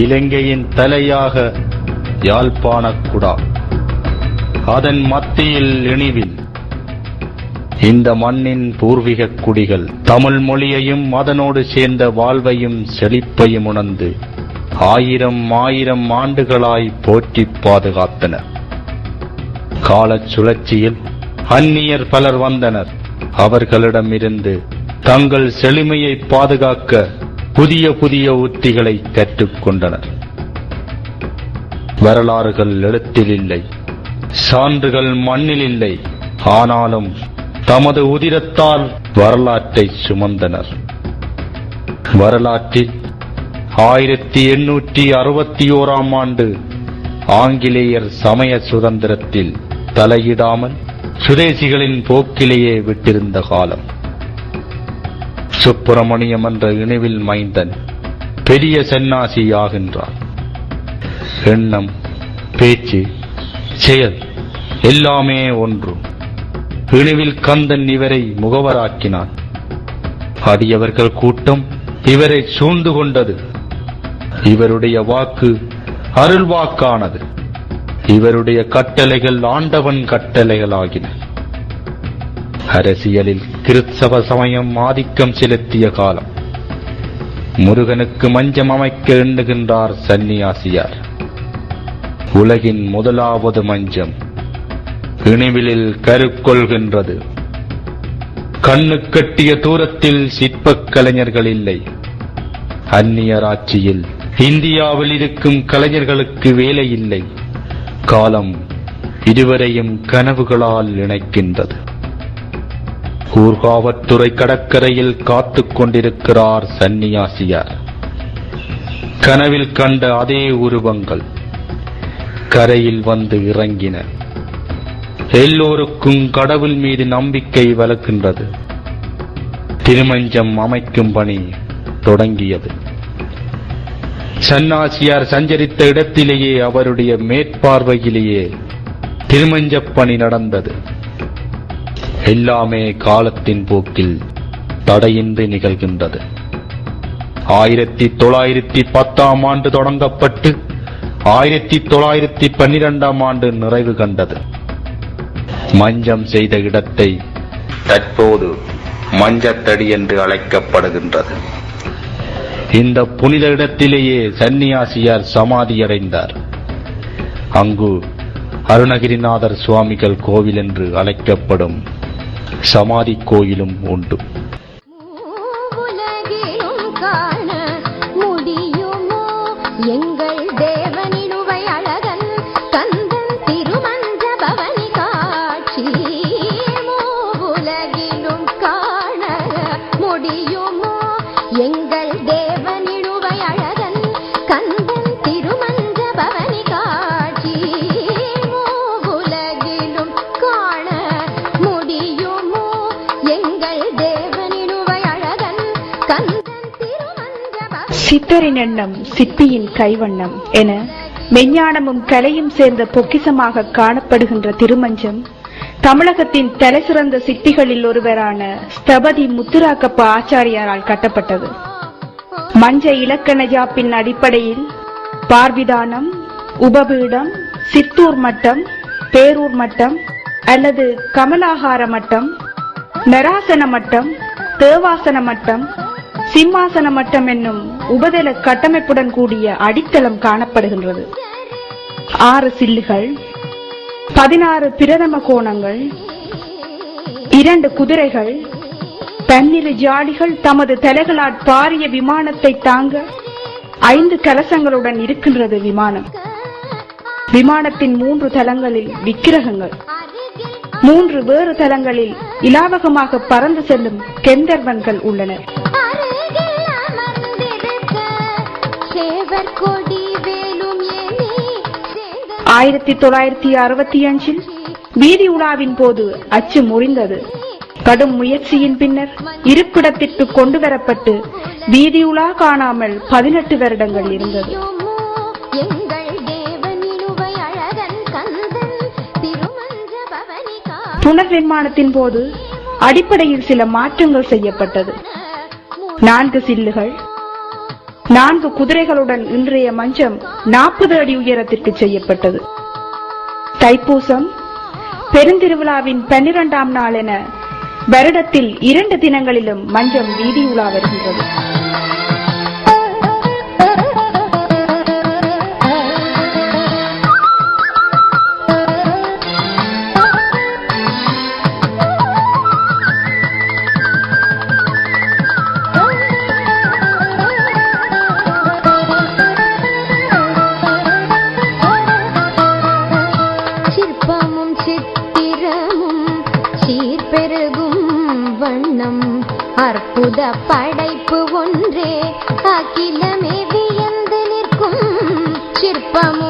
இலங்கையின் தலையாக யாழ்ப்பாணக்குடா அதன் மத்தியில் இணிவில் இந்த மண்ணின் பூர்வீக குடிகள் தமிழ் மொழியையும் அதனோடு சேர்ந்த வாழ்வையும் செழிப்பையும் உணர்ந்து ஆயிரம் ஆயிரம் ஆண்டுகளாய் போற்றி பாதுகாத்தனர். காலச் சுழற்சியில் அந்நியர் பலர் வந்தனர். அவர்களிடமிருந்து தங்கள் செழுமையை பாதுகாக்க புதிய புதிய உத்திகளை கற்றுக்கொண்டனர். வரலாறுகள் எழுத்தில் இல்லை சான்றுகள் மண்ணில் இல்லை ஆனாலும் தமது உதிரத்தால் வரலாற்றை சுமந்தனர். வரலாற்றில் ஆயிரத்தி எண்ணூற்றி அறுபத்தி ஓராம் ஆண்டு ஆங்கிலேயர் சமய சுதந்திரத்தில் தலையிடாமல் சுதேசிகளின் போக்கிலேயே விட்டிருந்த காலம். சுப்பிரமணியம் என்ற இணைவில் மைந்தன் பெரிய சென்னாசி ஆகின்றார் எண்ணம் பேச்சு செயல் எல்லாமே ஒன்று. இணுவில் கந்தன் இவரை முகவராக்கினான். அடியவர்கள் கூட்டம் இவரை சூழ்ந்து கொண்டது. இவருடைய வாக்கு அருள்வாக்கானது. இவருடைய கட்டளைகள் ஆண்டவன் கட்டளைகளாகின. அரசியலில் கிறிஸ்தவ சமயம் ஆதிக்கம் செலுத்திய காலம். முருகனுக்கு மஞ்சம் அமைக்க எண்ணுகின்றார் சன்னியாசியார் உலகின் முதலாவது மஞ்சம் இணைவிலில் கருக்கொள்கின்றது. கண்ணு கட்டிய தூரத்தில் சிற்பக் கலைஞர்கள் இல்லை. அந்நியராட்சியில் இந்தியாவில் இருக்கும் கலைஞர்களுக்கு வேலை இல்லை. காலம் இருவரையும் கனவுகளால் இணைக்கின்றது. ஊர்காவத்துறை கடற்கரையில் காத்துக் கொண்டிருக்கிறார் சன்னியாசியார் கனவில் கண்ட அதே உருவங்கள் கரையில் வந்து இறங்கின. எல்லோருக்கும் கடவுள் மீது நம்பிக்கை வளர்க்கின்றது. திருமஞ்சம் அமைக்கும் பணி தொடங்கியது. சன்னாசியார் சஞ்சரித்த இடத்திலேயே அவருடைய மேற்பார்வையிலேயே திருமஞ்சப் பணி நடந்தது. எல்லாமே காலத்தின் போக்கில் தடையின்றி நிகழ்கின்றது. ஆயிரத்தி தொள்ளாயிரத்தி பத்தாம் ஆண்டு தொடங்கப்பட்டு ஆயிரத்தி தொள்ளாயிரத்தி பன்னிரெண்டாம் ஆண்டு நிறைவு கண்டது. மஞ்சம் செய்த இடத்தை தற்போது மஞ்சத்தடி என்று அழைக்கப்படுகின்றது. இந்த புனித இடத்திலேயே சன்னியாசியார் சமாதியடைந்தார். அங்கு அருணகிரிநாதர் சுவாமிகள் கோவில் என்று அழைக்கப்படும் சமாதி கோயிலும் உண்டு. சித்தரின் எண்ணம் சிற்பியின் கைவண்ணம் என மெஞ்ஞானமும் கலையும் சேர்ந்த பொக்கிசமாக காணப்படுகின்ற திருமஞ்சம் தமிழகத்தின் தலைசிறந்த சிற்பிகளில் ஒருவரான ஸ்தபதி முத்துராக்கப்ப ஆச்சாரியாரால் கட்டப்பட்டது. மஞ்ச இலக்கண ஜாப்பின் அடிப்படையில் பார்விதானம் உபபீடம் சித்தூர் மட்டம் பேரூர் மட்டம் அல்லது கமலாகார மட்டம் நராசன மட்டம் தேவாசன மட்டம் சிம்மாசன மட்டம் என்னும் உபதள கட்டமைப்புடன் கூடிய அடித்தளம் காணப்படுகின்றது. ஆறு சில்லுகள் பதினாறு பிரதம கோணங்கள் இரண்டு குதிரைகள் பன்னிரு ஜாடிகள் தமது தலைகளால் பாரிய விமானத்தை தாங்க ஐந்து கலசங்களுடன் இருக்கின்றது விமானம். விமானத்தின் மூன்று தலங்களில் விக்கிரகங்கள் மூன்று வேறு தலங்களில் இலாவகமாக பறந்து செல்லும் கெந்தர்வன்கள் உள்ளனர். ஆயிரத்தி தொள்ளாயிரத்தி அறுபத்தி அஞ்சில் வீதி உலாவின் போது அச்சு முறிந்தது. கடும் முயற்சியின் பின்னர் இருப்பிடத்திற்கு கொண்டு வரப்பட்டு வீதி உலா காணாமல் பதினெட்டு வருடங்கள் இருந்தது. புனர் நிர்மாணத்தின் போது அடிப்படையில் சில மாற்றங்கள் செய்யப்பட்டது. நான்கு சில்லுகள் நான்கு குதிரைகளுடன் இன்றைய மஞ்சம் நாற்பது அடி உயரத்திற்கு செய்யப்பட்டது. தைப்பூசம் பெருந்திருவிழாவின் பன்னிரண்டாம் நாள் என வருடத்தில் இரண்டு தினங்களிலும் மஞ்சம் வீதி உலா வருகின்றது. அற்புதம் அற்புத படைப்பு ஒன்றே. அகிலமே வியந்து நிற்கும் சிற்பமும்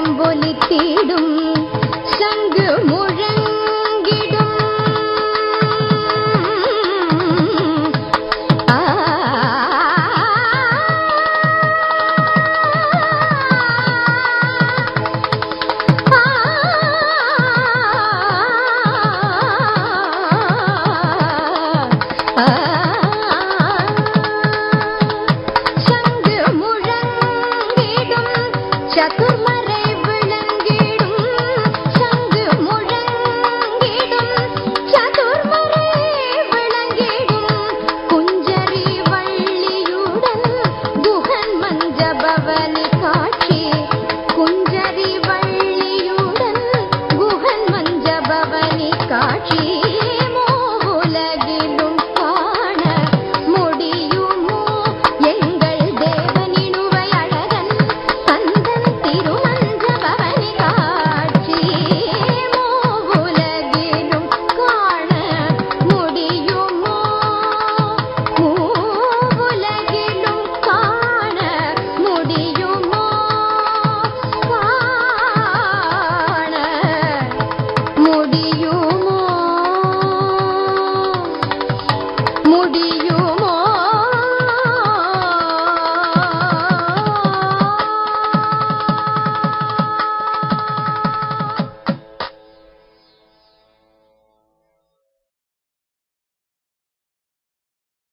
நிலம்பு की